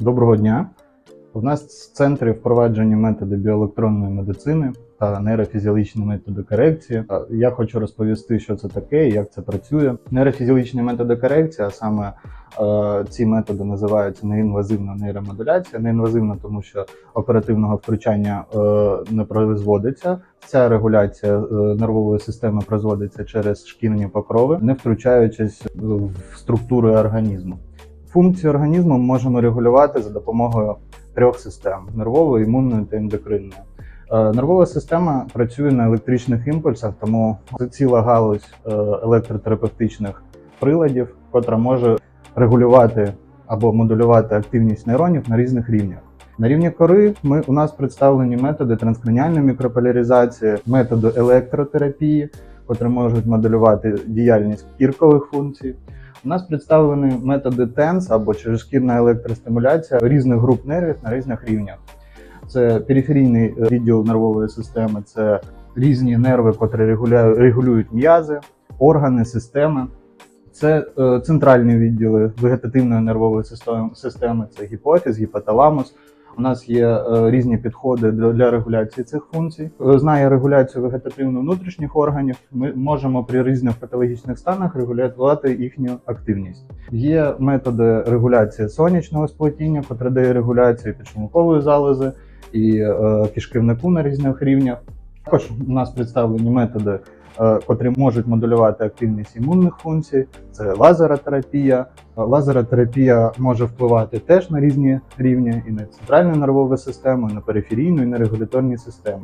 Доброго дня. У нас в центрі впроваджені методи біоелектронної медицини та нейрофізіологічні методи корекції. Я хочу розповісти, що це таке і як це працює. Нейрофізіологічні методи корекції, а саме е, ці методи називаються неінвазивна нейромодуляція. Неінвазивна, тому що оперативного втручання е, не производиться. Ця регуляція е, нервової системи производиться через шкірні покрови, не втручаючись в структури організму. Функції організму ми можемо регулювати за допомогою трьох систем: нервової, імунної та ендокринної. Е, Нервова система працює на електричних імпульсах, тому це ціла галузь е, електротерапевтичних приладів, котра може регулювати або модулювати активність нейронів на різних рівнях. На рівні кори ми, у нас представлені методи транскраніальної мікрополяризації, методи електротерапії, котрі можуть моделювати діяльність кіркових функцій. У нас представлені методи TENS або черезшкірна електростимуляція різних груп нервів на різних рівнях. Це периферійний е, відділ нервової системи, це різні нерви, котрі регулюють м'язи, органи, системи. Це е, центральні відділи вегетативної нервової системи це гіпофіз, гіпоталамус. У нас є е, різні підходи для, регуляції цих функцій. Е, Знає регуляцію вегетативно внутрішніх органів. Ми можемо при різних патологічних станах регулювати їхню активність. Є методи регуляції сонячного сплетіння, котре дає регуляцію підшлункової залози і е, кишківнику на різних рівнях. Також у нас представлені методи, е, котрі можуть модулювати активність імунних функцій. Це лазеротерапія. Е, Лазеротерапія може впливати теж на різні рівні і на центральну нервову систему, і на периферійну, і на регуляторні системи.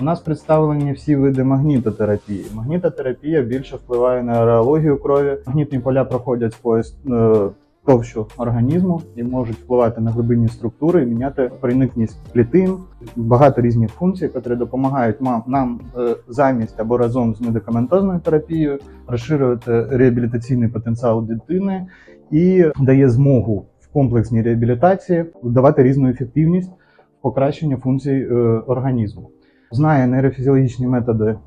У нас представлені всі види магнітотерапії. Магнітотерапія більше впливає на ареологію крові. Магнітні поля проходять е, товщу організму і можуть впливати на глибинні структури і міняти проникність клітин. Багато різних функцій, які допомагають нам е, замість або разом з медикаментозною терапією розширювати реабілітаційний потенціал дитини і дає змогу в комплексній реабілітації давати різну ефективність в покращенні функцій е, організму. Знає нейрофізіологічні методи е,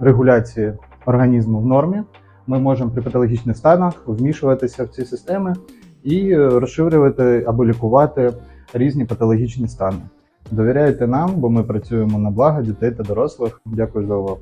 регуляції організму в нормі. Ми можемо при патологічних станах вмішуватися в ці системи і е, розширювати або лікувати різні патологічні стани. Довіряйте нам, бо ми працюємо на благо дітей та дорослих. Дякую за увагу.